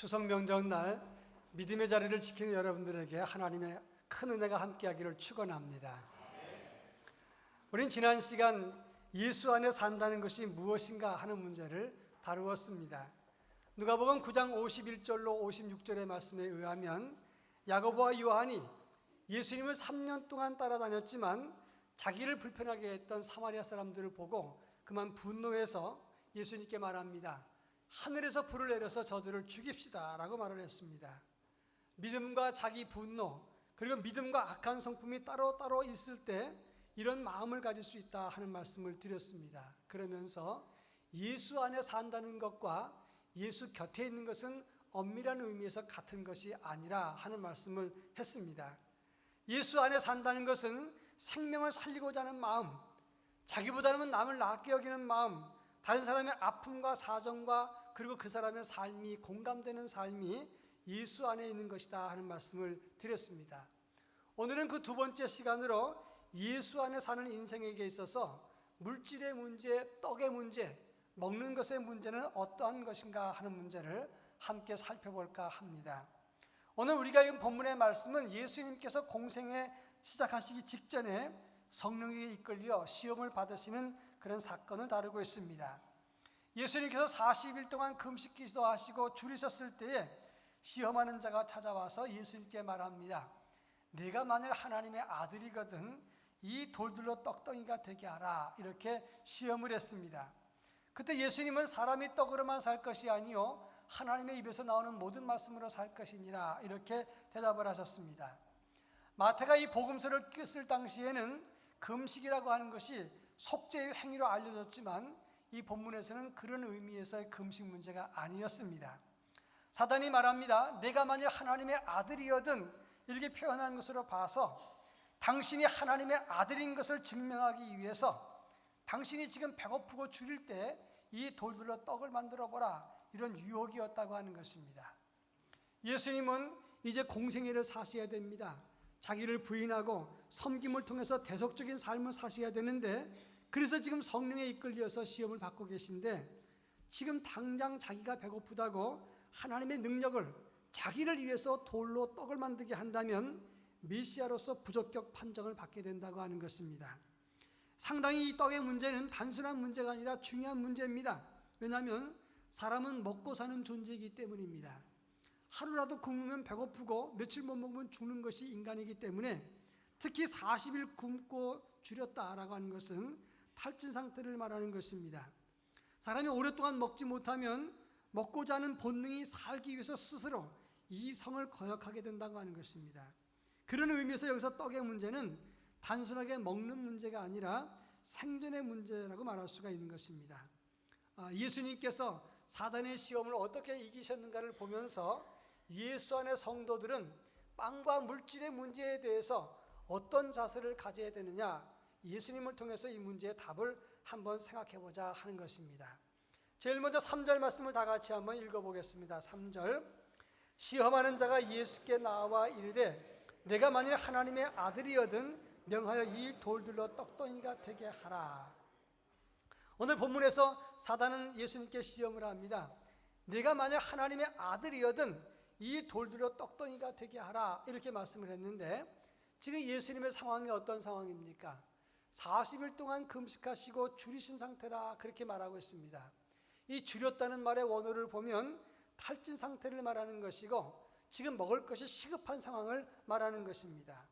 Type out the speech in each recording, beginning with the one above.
추석 명절 날 믿음의 자리를 지키는 여러분들에게 하나님의 큰 은혜가 함께하기를 축원합니다. 우린 지난 시간 예수 안에 산다는 것이 무엇인가 하는 문제를 다루었습니다. 누가복음 9장 51절로 56절의 말씀에 의하면 야고보와 요한이 예수님을 3년 동안 따라다녔지만 자기를 불편하게 했던 사마리아 사람들을 보고 그만 분노해서 예수님께 말합니다. 하늘에서 불을 내려서 저들을 죽입시다 라고 말을 했습니다. 믿음과 자기 분노 그리고 믿음과 악한 성품이 따로따로 있을 때 이런 마음을 가질 수 있다 하는 말씀을 드렸습니다. 그러면서 예수 안에 산다는 것과 예수 곁에 있는 것은 엄밀한 의미에서 같은 것이 아니라 하는 말씀을 했습니다. 예수 안에 산다는 것은 생명을 살리고자 하는 마음, 자기보다는 남을 낫게 여기는 마음, 다른 사람의 아픔과 사정과 그리고 그 사람의 삶이 공감되는 삶이 예수 안에 있는 것이다 하는 말씀을 드렸습니다. 오늘은 그 두 번째 시간으로 예수 안에 사는 인생에게 있어서 물질의 문제, 떡의 문제, 먹는 것의 문제는 어떠한 것인가 하는 문제를 함께 살펴볼까 합니다. 오늘 우리가 읽은 본문의 말씀은 예수님께서 공생에 시작하시기 직전에 성령에게 이끌려 시험을 받으시는 그런 사건을 다루고 있습니다. 예수님께서 40일 동안 금식 기도하시고 줄이셨을 때에 시험하는 자가 찾아와서 예수님께 말합니다. 내가 만일 하나님의 아들이거든 이 돌들로 떡덩이가 되게 하라 이렇게 시험을 했습니다. 그때 예수님은 사람이 떡으로만 살 것이 아니요 하나님의 입에서 나오는 모든 말씀으로 살 것이니라 이렇게 대답을 하셨습니다. 마태가 이 복음서를 쓸 당시에는 금식이라고 하는 것이 속죄의 행위로 알려졌지만 이 본문에서는 그런 의미에서의 금식 문제가 아니었습니다. 사단이 말합니다. 내가 만일 하나님의 아들이거든 이렇게 표현한 것으로 봐서 당신이 하나님의 아들인 것을 증명하기 위해서 당신이 지금 배고프고 줄일 때 이 돌들로 떡을 만들어 보라 이런 유혹이었다고 하는 것입니다. 예수님은 이제 공생애를 사셔야 됩니다. 자기를 부인하고 섬김을 통해서 대속적인 삶을 사셔야 되는데 그래서 지금 성령에 이끌려서 시험을 받고 계신데 지금 당장 자기가 배고프다고 하나님의 능력을 자기를 위해서 돌로 떡을 만들게 한다면 메시아로서 부적격 판정을 받게 된다고 하는 것입니다. 상당히 이 떡의 문제는 단순한 문제가 아니라 중요한 문제입니다. 왜냐하면 사람은 먹고 사는 존재이기 때문입니다. 하루라도 굶으면 배고프고 며칠 못 먹으면 죽는 것이 인간이기 때문에 특히 40일 굶고 줄였다라고 하는 것은 탈진 상태를 말하는 것입니다. 사람이 오랫동안 먹지 못하면 먹고자 하는 본능이 살기 위해서 스스로 이성을 거역하게 된다고 하는 것입니다. 그런 의미에서 여기서 떡의 문제는 단순하게 먹는 문제가 아니라 생존의 문제라고 말할 수가 있는 것입니다. 아, 예수님께서 사단의 시험을 어떻게 이기셨는가를 보면서 예수 안의 성도들은 빵과 물질의 문제에 대해서 어떤 자세를 가져야 되느냐 예수님을 통해서 이 문제의 답을 한번 생각해 보자 하는 것입니다. 제일 먼저 3절 말씀을 다 같이 한번 읽어 보겠습니다. 3절 시험하는 자가 예수께 나와 이르되 내가 만일 하나님의 아들이거든 명하여 이 돌들로 떡덩이가 되게 하라. 오늘 본문에서 사단은 예수님께 시험을 합니다. 내가 만약 하나님의 아들이거든 이 돌들로 떡덩이가 되게 하라 이렇게 말씀을 했는데 지금 예수님의 상황이 어떤 상황입니까? 40일 동안 금식하시고 줄이신 상태라 그렇게 말하고 있습니다. 이 줄였다는 말의 원어를 보면 탈진 상태를 말하는 것이고 지금 먹을 것이 시급한 상황을 말하는 것입니다.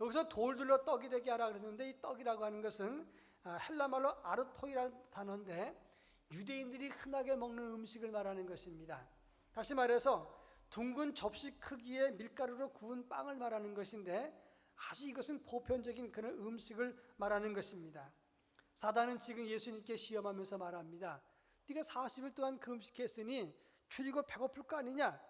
여기서 돌들로 떡이 되게 하라 그랬는데 이 떡이라고 하는 것은 아, 헬라 말로 아르토이라는 단어인데 유대인들이 흔하게 먹는 음식을 말하는 것입니다. 다시 말해서 둥근 접시 크기의 밀가루로 구운 빵을 말하는 것인데 아주 이것은 보편적인 그런 음식을 말하는 것입니다. 사단은 지금 예수님께 시험하면서 말합니다. 네가 40일 동안 금식했으니 줄이고 배고플 거 아니냐?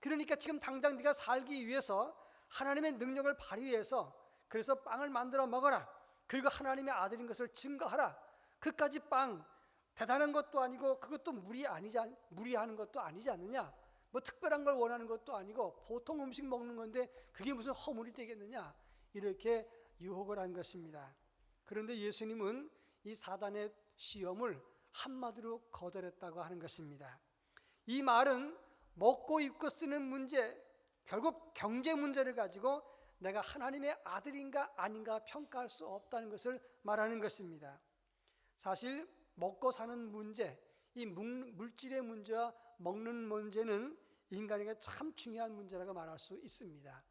그러니까 지금 당장 네가 살기 위해서 하나님의 능력을 발휘해서 그래서 빵을 만들어 먹어라. 그리고 하나님의 아들인 것을 증거하라. 그까지 빵 대단한 것도 아니고 그것도 무리 아니지 무리하는 것도 아니지 않느냐? 뭐 특별한 걸 원하는 것도 아니고 보통 음식 먹는 건데 그게 무슨 허물이 되겠느냐? 이렇게 유혹을 한 것입니다. 그런데 예수님은 이 사단의 시험을 한마디로 거절했다고 하는 것입니다. 이 말은 먹고 입고 쓰는 문제, 결국 경제 문제를 가지고 내가 하나님의 아들인가 아닌가 평가할 수 없다는 것을 말하는 것입니다. 사실 먹고 사는 문제, 이 물- 물질의 문제와 먹는 문제는 인간에게 참 중요한 문제라고 말할 수 있습니다.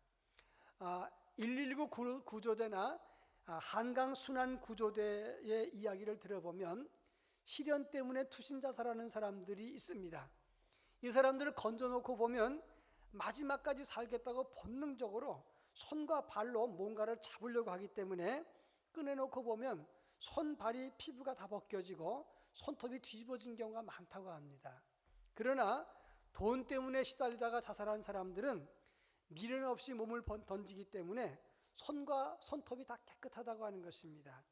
아, 119 구- 구조대나 아, 한강 순환 구조대의 이야기를 들어보면 실현 때문에 투신 자살하는 사람들이 있습니다. 이 사람들을 건져놓고 보면 마지막까지 살겠다고 본능적으로 손과 발로 뭔가를 잡으려고 하기 때문에 꺼내놓고 보면 손, 발이 피부가 다 벗겨지고 손톱이 뒤집어진 경우가 많다고 합니다. 그러나 돈 때문에 시달리다가 자살한 사람들은 미련 없이 몸을 번- 던지기 때문에 손과 손톱이 다 깨끗하다고 하는 것입니다.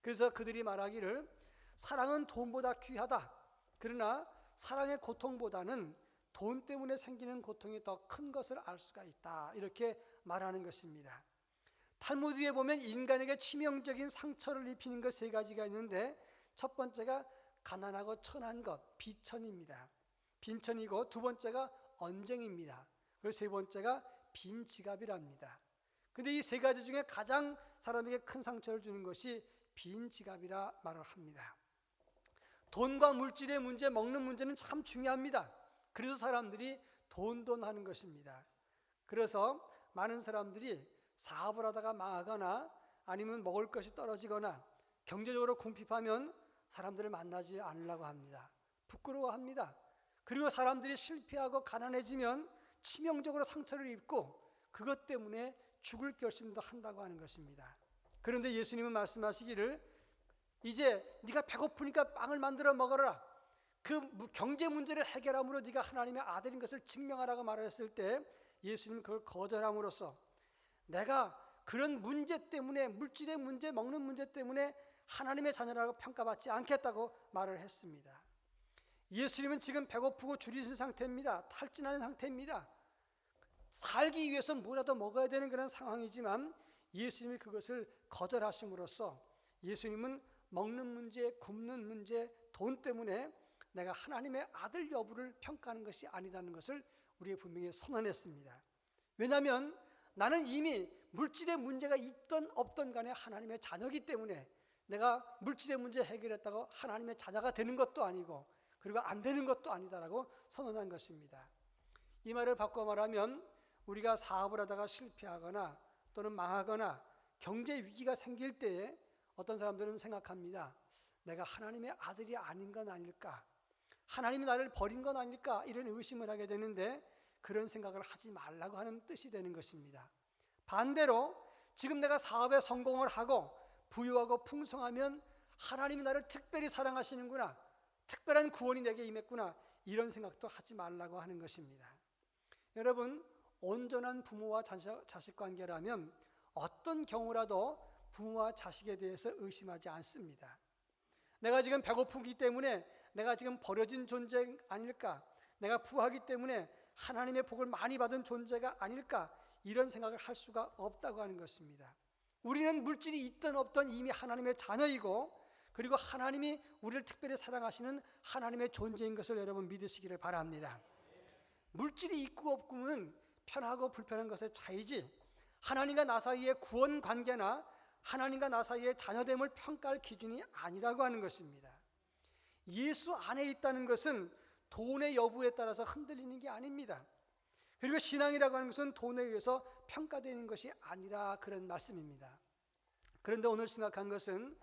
그래서 그들이 말하기를 사랑은 돈보다 귀하다. 그러나 사랑의 고통보다는 돈 때문에 생기는 고통이 더 큰 것을 알 수가 있다. 이렇게 말하는 것입니다. 탈무드에 보면 인간에게 치명적인 상처를 입히는 것 세 가지가 있는데 첫 번째가 가난하고 천한 것, 비천입니다. 빈천이고 두 번째가 언쟁입니다. 그리고 세 번째가 빈 지갑이랍니다. 근데 이 세 가지 중에 가장 사람에게 큰 상처를 주는 것이 빈 지갑이라 말을 합니다. 돈과 물질의 문제, 먹는 문제는 참 중요합니다. 그래서 사람들이 돈돈 하는 것입니다. 그래서 많은 사람들이 사업을 하다가 망하거나 아니면 먹을 것이 떨어지거나 경제적으로 궁핍하면 사람들을 만나지 않으려고 합니다. 부끄러워합니다. 그리고 사람들이 실패하고 가난해지면 치명적으로 상처를 입고 그것 때문에 죽을 결심도 한다고 하는 것입니다. 그런데 예수님은 말씀하시기를 이제 네가 배고프니까 빵을 만들어 먹어라. 그 무- 경제 문제를 해결함으로 네가 하나님의 아들인 것을 증명하라고 말했을 때 예수님은 그걸 거절함으로써 내가 그런 문제 때문에 물질의 문제, 먹는 문제 때문에 하나님의 자녀라고 평가받지 않겠다고 말을 했습니다. 예수님은 지금 배고프고 줄이신 상태입니다. 탈진하는 상태입니다. 살기 위해서 뭐라도 먹어야 되는 그런 상황이지만 예수님이 그것을 거절하심으로써 예수님은 먹는 문제, 굶는 문제, 돈 때문에 내가 하나님의 아들 여부를 평가하는 것이 아니라는 것을 우리의 분명히 선언했습니다. 왜냐하면 나는 이미 물질의 문제가 있던 없던 간에 하나님의 자녀이기 때문에 내가 물질의 문제 해결했다고 하나님의 자녀가 되는 것도 아니고 그리고 안 되는 것도 아니다라고 선언한 것입니다. 이 말을 바꿔 말하면 우리가 사업을 하다가 실패하거나 또는 망하거나 경제 위기가 생길 때에 어떤 사람들은 생각합니다. 내가 하나님의 아들이 아닌 건 아닐까? 하나님이 나를 버린 건 아닐까? 이런 의심을 하게 되는데 그런 생각을 하지 말라고 하는 뜻이 되는 것입니다. 반대로 지금 내가 사업에 성공을 하고 부유하고 풍성하면 하나님이 나를 특별히 사랑하시는구나. 특별한 구원이 내게 임했구나. 이런 생각도 하지 말라고 하는 것입니다. 여러분, 온전한 부모와 자식, 관계라면 어떤 경우라도 부모와 자식에 대해서 의심하지 않습니다. 내가 지금 배고프기 때문에 내가 지금 버려진 존재 아닐까? 내가 부하기 때문에 하나님의 복을 많이 받은 존재가 아닐까? 이런 생각을 할 수가 없다고 하는 것입니다. 우리는 물질이 있든 없든 이미 하나님의 자녀이고 그리고 하나님이 우리를 특별히 사랑하시는 하나님의 존재인 것을 여러분 믿으시기를 바랍니다. 물질이 있고 없고는 편하고 불편한 것의 차이지 하나님과 나 사이의 구원 관계나 하나님과 나 사이의 자녀됨을 평가할 기준이 아니라고 하는 것입니다. 예수 안에 있다는 것은 돈의 여부에 따라서 흔들리는 게 아닙니다. 그리고 신앙이라고 하는 것은 돈에 의해서 평가되는 것이 아니라 그런 말씀입니다. 그런데 오늘 심각한 것은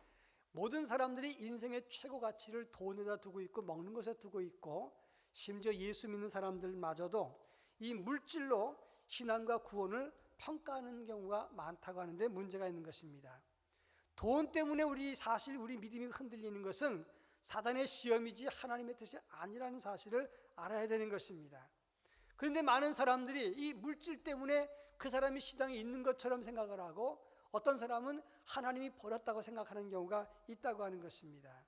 모든 사람들이 인생의 최고 가치를 돈에다 두고 있고 먹는 것에 두고 있고 심지어 예수 믿는 사람들마저도 이 물질로 신앙과 구원을 평가하는 경우가 많다고 하는데 문제가 있는 것입니다. 돈 때문에 우리 사실 우리 믿음이 흔들리는 것은 사단의 시험이지 하나님의 뜻이 아니라는 사실을 알아야 되는 것입니다. 그런데 많은 사람들이 이 물질 때문에 그 사람이 시장에 있는 것처럼 생각을 하고 어떤 사람은 하나님이 버렸다고 생각하는 경우가 있다고 하는 것입니다.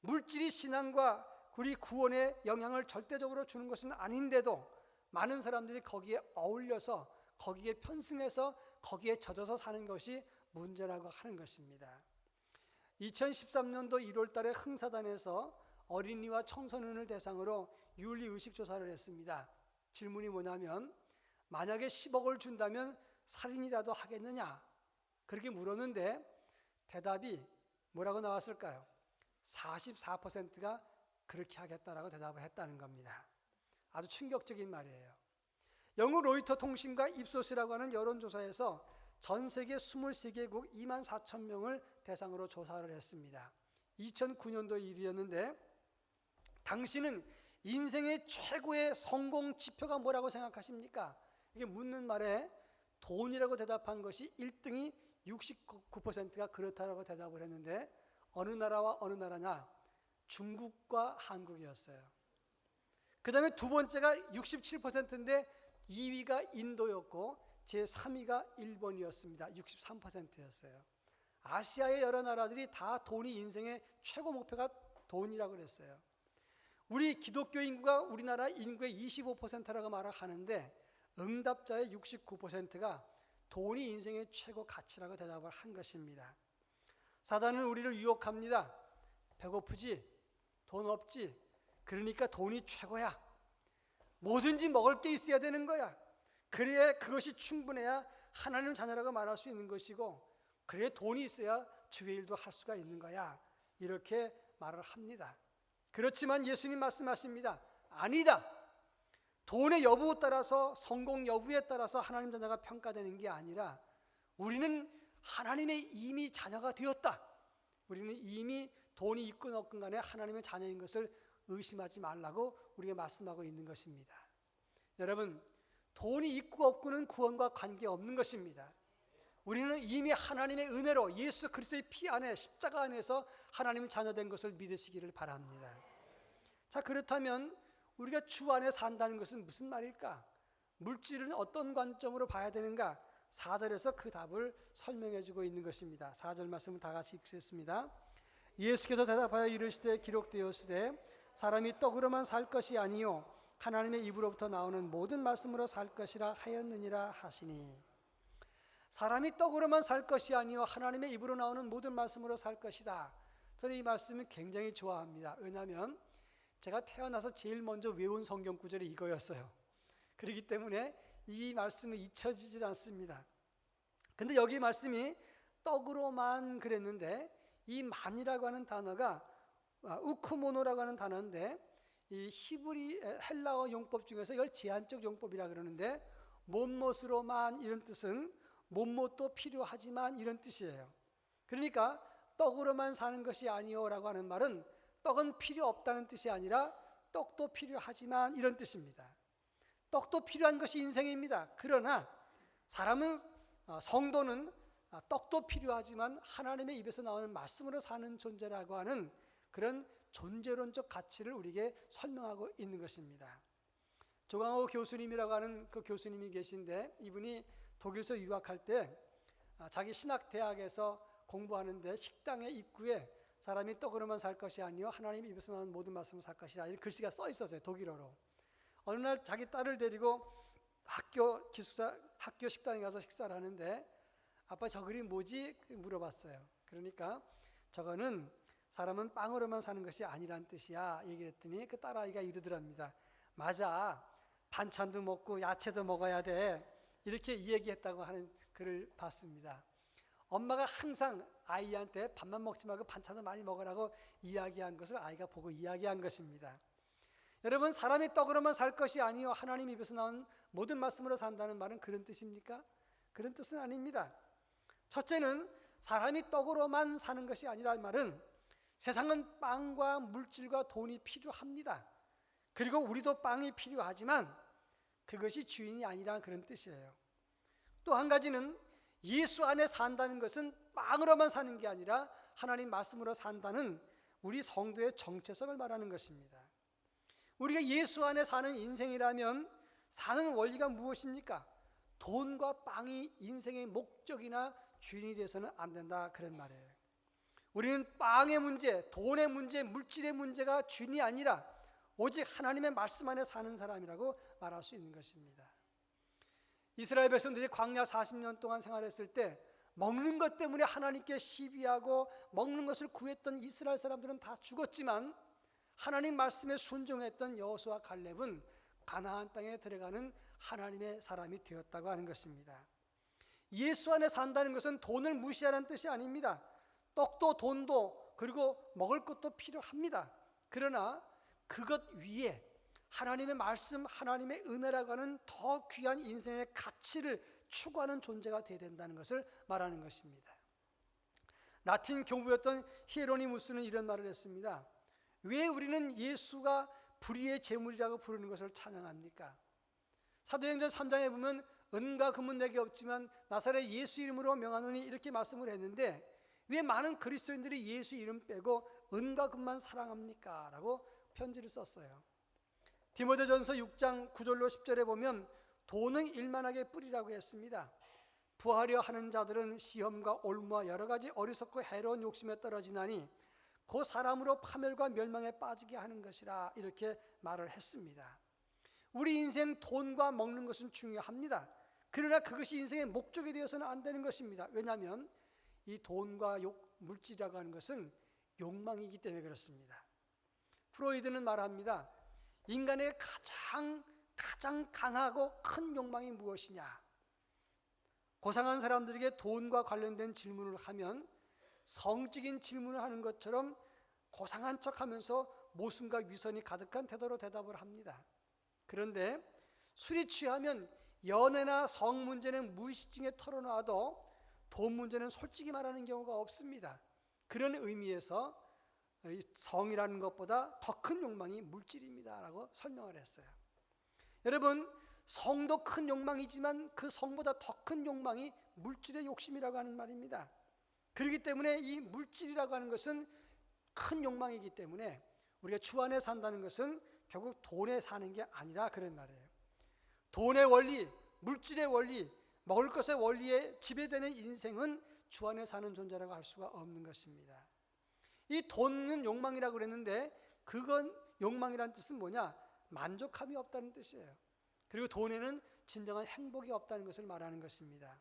물질이 신앙과 우리 구원에 영향을 절대적으로 주는 것은 아닌데도 많은 사람들이 거기에 어울려서 거기에 편승해서 거기에 젖어서 사는 것이 문제라고 하는 것입니다. 2013년도 1월 달에 흥사단에서 어린이와 청소년을 대상으로 윤리 의식 조사를 했습니다. 질문이 뭐냐면 만약에 10억을 준다면 살인이라도 하겠느냐? 그렇게 물었는데 대답이 뭐라고 나왔을까요? 44%가 그렇게 하겠다라고 대답을 했다는 겁니다. 아주 충격적인 말이에요. 영국 로이터 통신과 입소스라고 하는 여론조사에서 전 세계 23개국 2만 4천 명을 대상으로 조사를 했습니다. 2009년도 일이었는데 당신은 인생의 최고의 성공 지표가 뭐라고 생각하십니까? 이게 묻는 말에 돈이라고 대답한 것이 1등이 69%가 그렇다라고 대답을 했는데 어느 나라와 어느 나라냐? 중국과 한국이었어요. 그 다음에 두 번째가 67%인데 2위가 인도였고 제 3위가 일본이었습니다. 63%였어요. 아시아의 여러 나라들이 다 돈이 인생의 최고 목표가 돈이라고 그랬어요. 우리 기독교 인구가 우리나라 인구의 25%라고 말을 하는데 응답자의 69%가 돈이 인생의 최고 가치라고 대답을 한 것입니다. 사단은 우리를 유혹합니다. 배고프지? 돈 없지? 그러니까 돈이 최고야. 뭐든지 먹을 게 있어야 되는 거야. 그래야 그것이 충분해야 하나님 자녀라고 말할 수 있는 것이고, 그래 돈이 있어야 주의 일도 할 수가 있는 거야. 이렇게 말을 합니다. 그렇지만 예수님 말씀하십니다. 아니다. 돈의 여부에 따라서 성공 여부에 따라서 하나님 자녀가 평가되는 게 아니라 우리는 하나님의 이미 자녀가 되었다. 우리는 이미 돈이 있건 없건 간에 하나님의 자녀인 것을 의심하지 말라고 우리가 말씀하고 있는 것입니다. 여러분, 돈이 있고 없고는 구원과 관계없는 것입니다. 우리는 이미 하나님의 은혜로 예수 그리스도의 피 안에 십자가 안에서 하나님의 자녀된 것을 믿으시기를 바랍니다. 자, 그렇다면 우리가 주 안에 산다는 것은 무슨 말일까? 물질은 어떤 관점으로 봐야 되는가? 4절에서 그 답을 설명해 주고 있는 것입니다. 4절 말씀을 다 같이 읽겠습니다. 예수께서 대답하여 이르시되 기록되었으되 사람이 떡으로만 살 것이 아니요 하나님의 입으로부터 나오는 모든 말씀으로 살 것이라 하였느니라 하시니 사람이 떡으로만 살 것이 아니요 하나님의 입으로 나오는 모든 말씀으로 살 것이다. 저는 이 말씀을 굉장히 좋아합니다. 왜냐하면 제가 태어나서 제일 먼저 외운 성경 구절이 이거였어요. 그렇기 때문에 이 말씀은 잊혀지질 않습니다. 근데 여기 말씀이 떡으로만 그랬는데 이 만이라고 하는 단어가 아, 우크모노라고 하는 단어인데 이 히브리 헬라어 용법 중에서 이걸 제한적 용법이라 그러는데 못못으로만 이런 뜻은 못못도 필요하지만 이런 뜻이에요. 그러니까 떡으로만 사는 것이 아니오라고 하는 말은 떡은 필요 없다는 뜻이 아니라 떡도 필요하지만 이런 뜻입니다. 떡도 필요한 것이 인생입니다. 그러나 사람은 어, 성도는 아, 떡도 필요하지만 하나님의 입에서 나오는 말씀으로 사는 존재라고 하는 그런 존재론적 가치를 우리에게 설명하고 있는 것입니다. 조강호 교수님이라고 하는 그 교수님이 계신데 이분이 독일에서 유학할 때 아, 자기 신학 대학에서 공부하는데 식당의 입구에 사람이 떡으로만 살 것이 아니요 하나님 입에서 나오는 모든 말씀을 살 것이라 이런 글씨가 써 있었어요 독일어로. 어느 날 자기 딸을 데리고 학교 기숙사 학교 식당에 가서 식사를 하는데 아빠 저 그림 뭐지 물어봤어요. 그러니까 저거는 사람은 빵으로만 사는 것이 아니란 뜻이야 얘기했더니 그 딸아이가 이러더랍니다. 맞아 반찬도 먹고 야채도 먹어야 돼 이렇게 얘기했다고 하는 글을 봤습니다. 엄마가 항상 아이한테 밥만 먹지 말고 반찬도 많이 먹으라고 이야기한 것을 아이가 보고 이야기한 것입니다. 여러분 사람이 떡으로만 살 것이 아니요 하나님 입에서 나온 모든 말씀으로 산다는 말은 그런 뜻입니까? 그런 뜻은 아닙니다. 첫째는 사람이 떡으로만 사는 것이 아니라 말은 세상은 빵과 물질과 돈이 필요합니다. 그리고 우리도 빵이 필요하지만 그것이 주인이 아니라 그런 뜻이에요. 또 한 가지는 예수 안에 산다는 것은 빵으로만 사는 게 아니라 하나님 말씀으로 산다는 우리 성도의 정체성을 말하는 것입니다. 우리가 예수 안에 사는 인생이라면 사는 원리가 무엇입니까? 돈과 빵이 인생의 목적이나 주인이 돼서는 안 된다 그런 말이에요. 우리는 빵의 문제, 돈의 문제, 물질의 문제가 주인이 아니라 오직 하나님의 말씀 안에 사는 사람이라고 말할 수 있는 것입니다. 이스라엘 백성들이 광야 40년 동안 생활했을 때 먹는 것 때문에 하나님께 시비하고 먹는 것을 구했던 이스라엘 사람들은 다 죽었지만 하나님 말씀에 순종했던 여호수아 갈렙은 가나안 땅에 들어가는 하나님의 사람이 되었다고 하는 것입니다. 예수 안에 산다는 것은 돈을 무시하는 뜻이 아닙니다. 떡도 돈도 그리고 먹을 것도 필요합니다. 그러나 그것 위에 하나님의 말씀, 하나님의 은혜라고 하는 더 귀한 인생의 가치를 추구하는 존재가 되어야 된다는 것을 말하는 것입니다. 라틴 교부였던 히에로니무스는 이런 말을 했습니다. 왜 우리는 예수가 불의의 제물이라고 부르는 것을 찬양합니까? 사도행전 3장에 보면 은과 금은 내게 없지만 나사렛 예수 이름으로 명하노니 이렇게 말씀을 했는데 왜 많은 그리스도인들이 예수 이름 빼고 은과 금만 사랑합니까? 라고 편지를 썼어요. 디모데전서 6장 9절로 10절에 보면 돈은 일만하게 뿌리라고 했습니다. 부하려 하는 자들은 시험과 올무와 여러 가지 어리석고 해로운 욕심에 떨어지나니 그 사람으로 파멸과 멸망에 빠지게 하는 것이라 이렇게 말을 했습니다. 우리 인생 돈과 먹는 것은 중요합니다. 그러나 그것이 인생의 목적이 되어서는 안 되는 것입니다. 왜냐하면 이 돈과 욕, 물질이라고 하는 것은 욕망이기 때문에 그렇습니다. 프로이드는 말합니다. 인간의 가장 가장 강하고 큰 욕망이 무엇이냐? 고상한 사람들에게 돈과 관련된 질문을 하면 성적인 질문을 하는 것처럼 고상한 척 하면서 모순과 위선이 가득한 태도로 대답을 합니다. 그런데 술이 취하면 연애나 성 문제는 무의식중에 털어놔도 돈 문제는 솔직히 말하는 경우가 없습니다. 그런 의미에서 성이라는 것보다 더 큰 욕망이 물질입니다라고 설명을 했어요. 여러분 성도 큰 욕망이지만 그 성보다 더 큰 욕망이 물질의 욕심이라고 하는 말입니다. 그렇기 때문에 이 물질이라고 하는 것은 큰 욕망이기 때문에 우리가 주 안에 산다는 것은 결국 돈에 사는 게 아니라 그런 말이에요. 돈의 원리, 물질의 원리, 먹을 것의 원리에 지배되는 인생은 주 안에 사는 존재라고 할 수가 없는 것입니다. 이 돈은 욕망이라고 그랬는데 그건 욕망이란 뜻은 뭐냐? 만족함이 없다는 뜻이에요. 그리고 돈에는 진정한 행복이 없다는 것을 말하는 것입니다.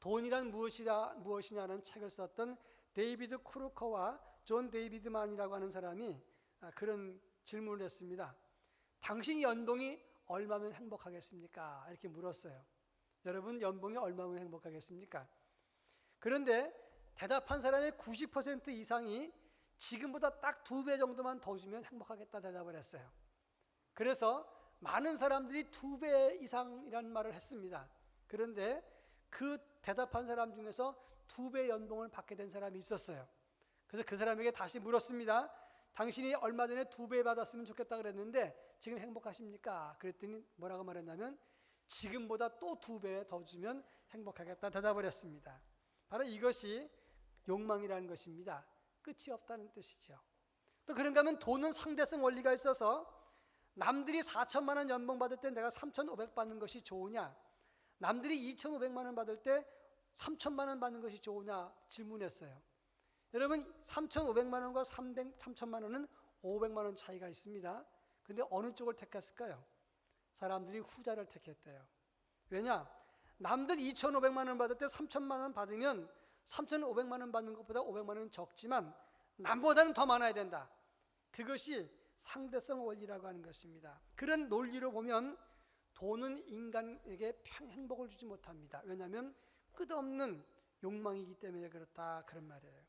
돈이란 무엇이라 무엇이냐는 책을 썼던 데이비드 크루커와 존 데이비드만이라고 하는 사람이 아, 그런 질문을 했습니다. 당신 연봉이 얼마면 행복하겠습니까? 이렇게 물었어요. 여러분 연봉이 얼마면 행복하겠습니까? 그런데 대답한 사람의 90% 이상이 지금보다 딱 두 배 정도만 더 주면 행복하겠다 대답을 했어요. 그래서 많은 사람들이 두 배 이상이라는 말을 했습니다. 그런데 그 대답한 사람 중에서 두 배 연봉을 받게 된 사람이 있었어요. 그래서 그 사람에게 다시 물었습니다. 당신이 얼마 전에 두 배 받았으면 좋겠다 그랬는데 지금 행복하십니까? 그랬더니 뭐라고 말했냐면 지금보다 또 두 배 더 주면 행복하겠다 대답을 했습니다. 바로 이것이 욕망이라는 것입니다. 끝이 없다는 뜻이죠. 또 그런가 하면 돈은 상대성 원리가 있어서 남들이 4천만 원 연봉 받을 때 내가 3,500 받는 것이 좋으냐? 남들이 2,500만 원 받을 때 3천만 원 받는 것이 좋으냐 질문했어요. 여러분 3,500만 원과 300, 3천만 원은 500만 원 차이가 있습니다. 근데 어느 쪽을 택했을까요? 사람들이 후자를 택했대요. 왜냐? 남들 2,500만 원 받을 때 3천만 원 받으면 3,500만 원 받는 것보다 500만 원은 적지만 남보다는 더 많아야 된다. 그것이 상대성 원리라고 하는 것입니다. 그런 논리로 보면 돈은 인간에게 행복을 주지 못합니다. 왜냐하면 끝없는 욕망이기 때문에 그렇다 그런 말이에요.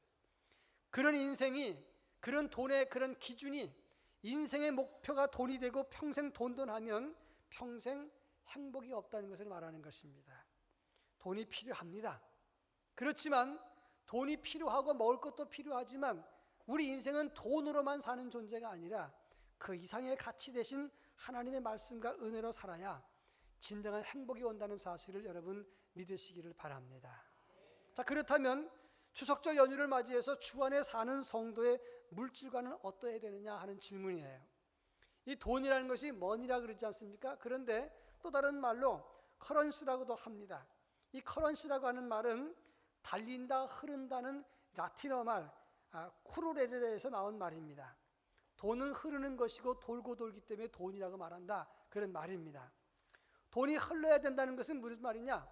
그런 인생이 그런 돈의 그런 기준이 인생의 목표가 돈이 되고 평생 돈돈하면 평생 행복이 없다는 것을 말하는 것입니다. 돈이 필요합니다. 그렇지만 돈이 필요하고 먹을 것도 필요하지만 우리 인생은 돈으로만 사는 존재가 아니라 그 이상의 가치 대신 하나님의 말씀과 은혜로 살아야 진정한 행복이 온다는 사실을 여러분 믿으시기를 바랍니다. 자, 그렇다면 추석절 연휴를 맞이해서 주 안에 사는 성도의 물질과는 어떠해야 되느냐 하는 질문이에요. 이 돈이라는 것이 머니라 그러지 않습니까? 그런데 또 다른 말로 커런시라고도 합니다. 이 커런시라고 하는 말은 달린다, 흐른다는 라틴어 말 아, 쿠르레르에서 나온 말입니다. 돈은 흐르는 것이고 돌고 돌기 때문에 돈이라고 말한다. 그런 말입니다. 돈이 흘러야 된다는 것은 무슨 말이냐?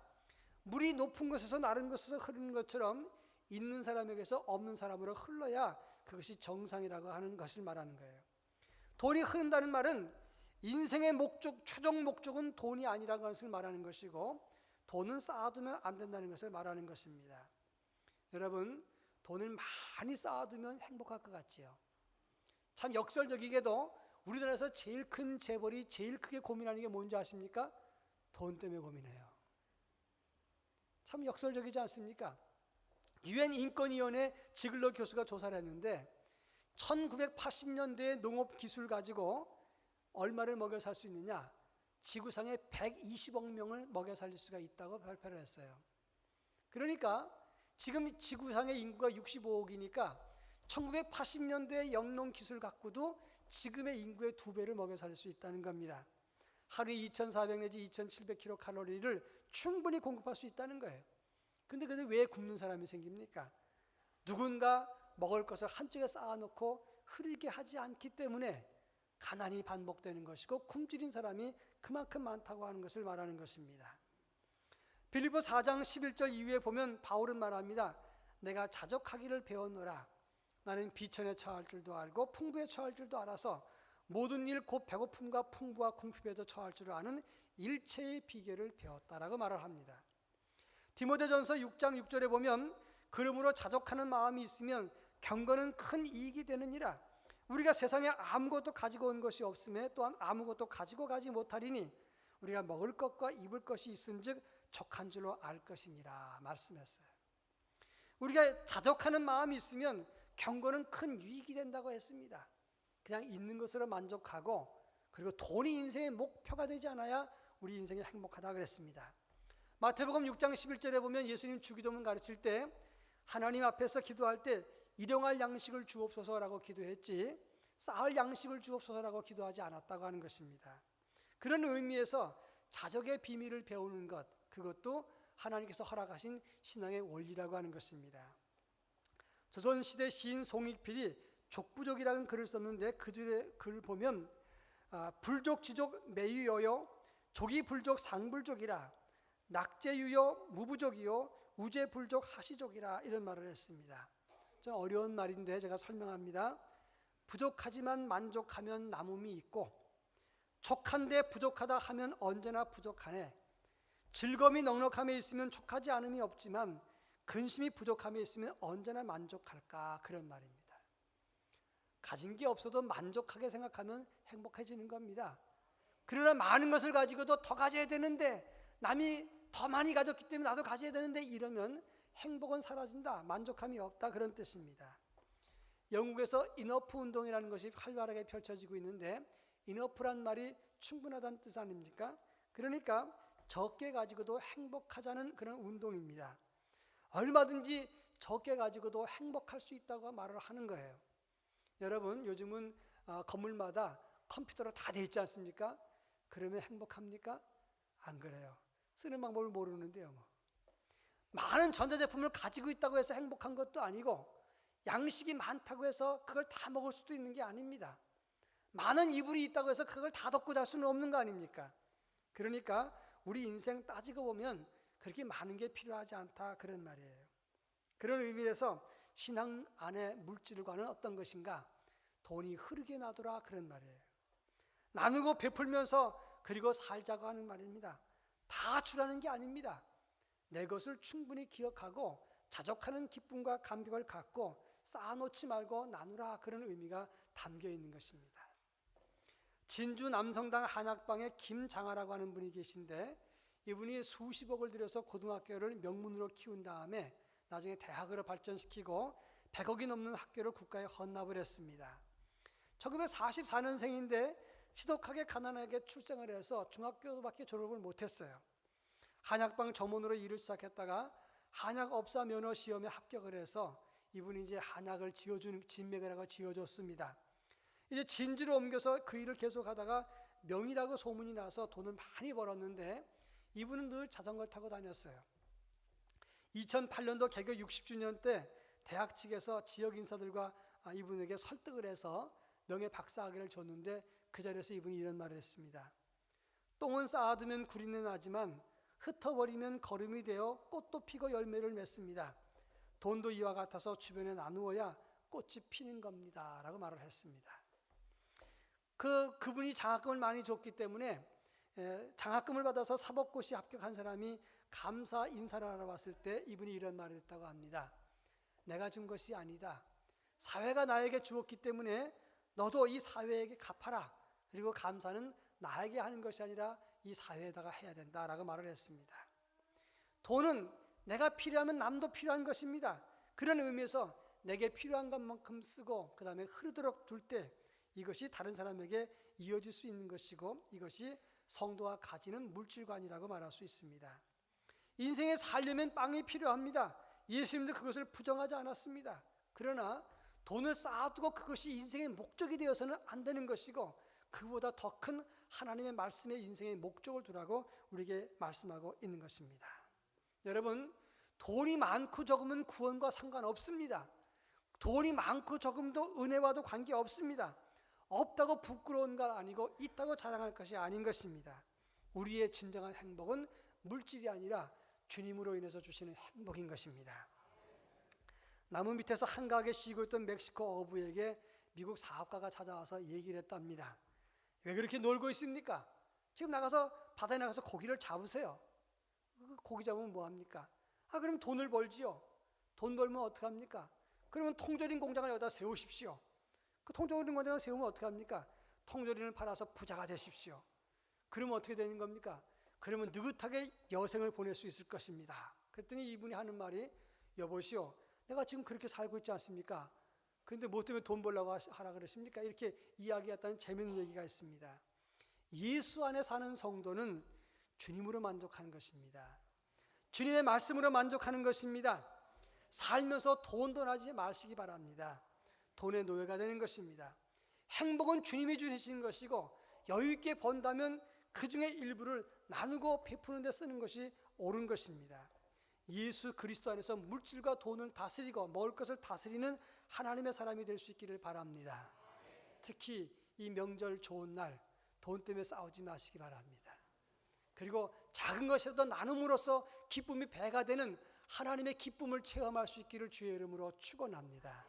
물이 높은 곳에서 나른 곳에서 흐르는 것처럼 있는 사람에게서 없는 사람으로 흘러야 그것이 정상이라고 하는 것을 말하는 거예요. 돈이 흐른다는 말은 인생의 목적, 최종 목적은 돈이 아니라는 것을 말하는 것이고 돈은 쌓아두면 안 된다는 것을 말하는 것입니다. 여러분, 돈을 많이 쌓아두면 행복할 것 같지요. 참 역설적이게도 우리나라에서 제일 큰 재벌이 제일 크게 고민하는 게 뭔지 아십니까? 돈 때문에 고민해요. 참 역설적이지 않습니까? 유엔 인권위원회 지글러 교수가 조사를 했는데 1980년대의 농업 기술 가지고 얼마를 먹여 살 수 있느냐? 지구상에 120억 명을 먹여 살릴 수가 있다고 발표를 했어요. 그러니까 지금 지구상의 인구가 65억이니까 1980년대 영농 기술 갖고도 지금의 인구의 두 배를 먹여 살릴 수 있다는 겁니다. 하루에 2,400 내지 2,700kcal 칼로리를 충분히 공급할 수 있다는 거예요. 근데 근데 왜 굶는 사람이 생깁니까? 누군가 먹을 것을 한쪽에 쌓아놓고 흐리게 하지 않기 때문에 가난이 반복되는 것이고 굶주린 사람이 그만큼 많다고 하는 것을 말하는 것입니다. 빌리보 4장 11절 이후에 보면 바울은 말합니다. 내가 자족하기를 배웠노라. 나는 비천에 처할 줄도 알고 풍부에 처할 줄도 알아서 모든 일 곧 배고픔과 풍부와 궁핍에도 처할 줄 아는 일체의 비결을 배웠다라고 말을 합니다. 디모데전서 6장 6절에 보면 그러므로 자족하는 마음이 있으면 경건은 큰 이익이 되느니라. 우리가 세상에 아무것도 가지고 온 것이 없음에 또한 아무것도 가지고 가지 못하리니 우리가 먹을 것과 입을 것이 있은즉 족한 줄로 알 것이니라 말씀했어요. 우리가 자족하는 마음이 있으면 경건은 큰 유익이 된다고 했습니다. 그냥 있는 것으로 만족하고 그리고 돈이 인생의 목표가 되지 않아야 우리 인생이 행복하다 그랬습니다. 마태복음 6장 11절에 보면 예수님 주기도문 가르칠 때 하나님 앞에서 기도할 때 일용할 양식을 주옵소서라고 기도했지 쌓을 양식을 주옵소서라고 기도하지 않았다고 하는 것입니다. 그런 의미에서 자족의 비밀을 배우는 것 그것도 하나님께서 허락하신 신앙의 원리라고 하는 것입니다. 조선 시대 시인 송익필이 족부족이라는 글을 썼는데 그 글을 보면 아, 불족 지족 매유여요 족이 불족 상불족이라 낙제유여 무부족이요 우제불족 하시족이라 이런 말을 했습니다. 좀 어려운 말인데 제가 설명합니다. 부족하지만 만족하면 남음이 있고 족한데 부족하다 하면 언제나 부족하네. 즐거움이 넉넉함에 있으면 족하지 않음이 없지만 근심이 부족함에 있으면 언제나 만족할까 그런 말입니다. 가진 게 없어도 만족하게 생각하면 행복해지는 겁니다. 그러나 많은 것을 가지고도 더 가져야 되는데 남이 더 많이 가졌기 때문에 나도 가져야 되는데 이러면 행복은 사라진다. 만족함이 없다. 그런 뜻입니다. 영국에서 이너프 운동이라는 것이 활발하게 펼쳐지고 있는데 이너프란 말이 충분하다는 뜻 아닙니까? 그러니까 적게 가지고도 행복하자는 그런 운동입니다. 얼마든지 적게 가지고도 행복할 수 있다고 말을 하는 거예요. 여러분 요즘은 어, 건물마다 컴퓨터로 다 돼 있지 않습니까? 그러면 행복합니까? 안 그래요. 쓰는 방법을 모르는데요. 뭐. 많은 전자제품을 가지고 있다고 해서 행복한 것도 아니고 양식이 많다고 해서 그걸 다 먹을 수도 있는 게 아닙니다. 많은 이불이 있다고 해서 그걸 다 덮고 잘 수는 없는 거 아닙니까? 그러니까 우리 인생 따지고 보면 그렇게 많은 게 필요하지 않다 그런 말이에요. 그런 의미에서 신앙 안에 물질과는 어떤 것인가? 돈이 흐르게 나더라 그런 말이에요. 나누고 베풀면서 그리고 살자고 하는 말입니다. 다 주라는 게 아닙니다. 내 것을 충분히 기억하고 자족하는 기쁨과 감격을 갖고 쌓아놓지 말고 나누라 그런 의미가 담겨 있는 것입니다. 진주 남성당 한약방에 김장하라고 하는 분이 계신데 이분이 수십억을 들여서 고등학교를 명문으로 키운 다음에 나중에 대학으로 발전시키고 100억이 넘는 학교를 국가에 헌납을 했습니다. 1944년생인데 시독하게 가난하게 출생을 해서 중학교밖에 졸업을 못했어요. 한약방 점원으로 일을 시작했다가 한약업사 면허 시험에 합격을 해서 이분이 이제 한약을 지어주는 진맥이라고 지어줬습니다. 이제 진주로 옮겨서 그 일을 계속하다가 명이라고 소문이 나서 돈을 많이 벌었는데 이분은 늘 자전거를 타고 다녔어요. 2008년도 개교 60주년 때 대학 측에서 지역 인사들과 이분에게 설득을 해서 명예 박사학위를 줬는데 그 자리에서 이분이 이런 말을 했습니다. 똥은 쌓아두면 구리는 나지만 흩어버리면 거름이 되어 꽃도 피고 열매를 맺습니다. 돈도 이와 같아서 주변에 나누어야 꽃이 피는 겁니다. 라고 말을 했습니다. 그 그분이 장학금을 많이 줬기 때문에 에, 장학금을 받아서 사법고시 합격한 사람이 감사 인사를 하러 왔을 때 이분이 이런 말을 했다고 합니다. 내가 준 것이 아니다. 사회가 나에게 주었기 때문에 너도 이 사회에게 갚아라. 그리고 감사는 나에게 하는 것이 아니라 이 사회에다가 해야 된다라고 말을 했습니다. 돈은 내가 필요하면 남도 필요한 것입니다. 그런 의미에서 내게 필요한 것만큼 쓰고 그 다음에 흐르도록 둘 때 이것이 다른 사람에게 이어질 수 있는 것이고 이것이 성도가 가지는 물질관이라고 말할 수 있습니다. 인생에 살려면 빵이 필요합니다. 예수님도 그것을 부정하지 않았습니다. 그러나 돈을 쌓아두고 그것이 인생의 목적이 되어서는 안 되는 것이고 그보다 더 큰 하나님의 말씀에 인생의 목적을 두라고 우리에게 말씀하고 있는 것입니다. 여러분, 돈이 많고 적으면 구원과 상관없습니다. 돈이 많고 적음도 은혜와도 관계 없습니다. 없다고 부끄러운 것 아니고 있다고 자랑할 것이 아닌 것입니다. 우리의 진정한 행복은 물질이 아니라 주님으로 인해서 주시는 행복인 것입니다. 나무 밑에서 한가하게 쉬고 있던 멕시코 어부에게 미국 사업가가 찾아와서 얘기를 했답니다. 왜 그렇게 놀고 있습니까? 지금 나가서 바다에 나가서 고기를 잡으세요. 그 고기 잡으면 뭐 합니까? 아 그럼 돈을 벌지요. 돈 벌면 어떻게 합니까? 그러면 통조림 공장을 여기다 세우십시오. 그 통조림 공장을 세우면 어떻게 합니까? 통조림을 팔아서 부자가 되십시오. 그러면 어떻게 되는 겁니까? 그러면 느긋하게 여생을 보낼 수 있을 것입니다. 그랬더니 이분이 하는 말이 여보시오. 내가 지금 그렇게 살고 있지 않습니까? 그런데 뭐 때문에 돈 벌라고 하라 그러십니까? 이렇게 이야기했다는 재미있는 얘기가 있습니다. 예수 안에 사는 성도는 주님으로 만족하는 것입니다. 주님의 말씀으로 만족하는 것입니다. 살면서 돈돈 하지 마시기 바랍니다. 돈의 노예가 되는 것입니다. 행복은 주님이 주시는 것이고 여유 있게 번다면 그 중에 일부를 나누고 베푸는 데 쓰는 것이 옳은 것입니다. 예수 그리스도 안에서 물질과 돈을 다스리고 먹을 것을 다스리는 하나님의 사람이 될 수 있기를 바랍니다. 특히 이 명절 좋은 날 돈 때문에 싸우지 마시기 바랍니다. 그리고 작은 것이라도 나눔으로써 기쁨이 배가 되는 하나님의 기쁨을 체험할 수 있기를 주의 이름으로 축원합니다.